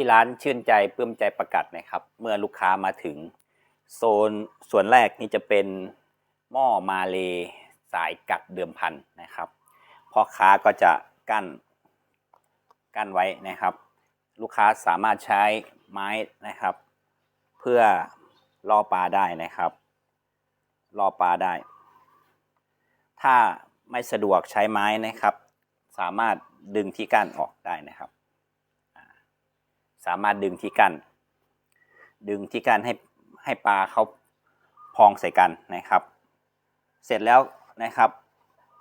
ที่ร้านชื่นใจปลื้มใจประกัดนะครับ เมื่อลูกค้ามาถึง โซนส่วนแรกนี่จะเป็นหม้อมาเลสายกัดเดิมพันนะครับพ่อค้าก็จะกั้นกั้นไว้นะครับ ลูกค้าสามารถใช้ไม้นะครับ เพื่อล่อปลาได้นะครับล่อปลาได้ ถ้าไม่สะดวกใช้ไม้นะครับ สามารถดึงที่กั้นออกได้นะครับ สามารถดึงที่กั้นดึงที่กั้นให้ให้ปลาเขาพองใส่กันนะครับ เสร็จแล้วนะครับ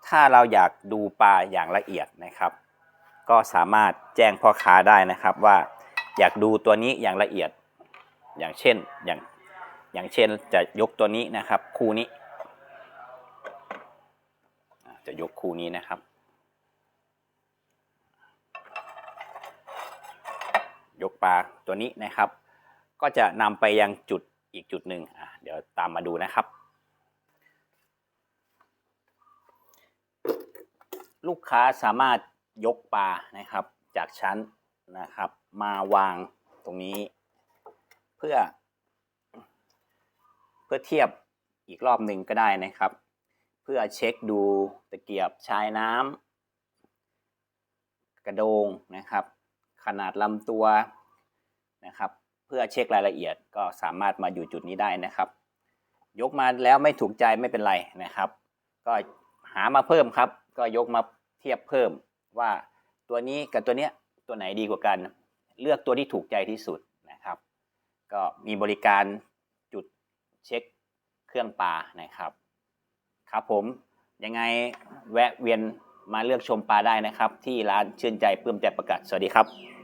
ถ้าเราอยากดูปลาอย่างละเอียดนะครับ ก็สามารถแจ้งพ่อค้าได้นะครับว่าอยากดูตัวนี้อย่างละเอียดอย่างเช่นอย่างอย่างเช่นจะยกตัวนี้นะครับ คู่นี้ จะยกคู่นี้นะครับ ยกปลาตัวนี้นะครับ ก็จะนำไปยังจุดอีกจุดหนึ่งอะเดี๋ยวตามมาดูนะครับ ลูกค้าสามารถยกปลานะครับจากชั้นนะครับ มาวางตรงนี้ เพื่อ เพื่อเทียบอีกรอบหนึ่งก็ได้นะครับ เพื่อเช็คดูตะเกียบชายน้ำกระโดงนะครับ ขนาดลำตัวนะครับ เพื่อเช็ครายละเอียดก็สามารถมาอยู่จุดนี้ได้นะครับ ยกมาแล้วไม่ถูกใจไม่เป็นไรนะครับ ก็หามาเพิ่มครับ ก็ยกมาเทียบเพิ่มว่าตัวนี้กับตัวเนี้ยตัวไหนดีกว่ากัน เลือกตัวที่ถูกใจที่สุดนะครับ ก็มีบริการจุดเช็คเครื่องปลานะครับ ครับผมยังไงแวะเวียนมาเลือกชมปลาได้นะครับ ที่ร้านชื่นใจปลื้มใจประกาศสวัสดีครับ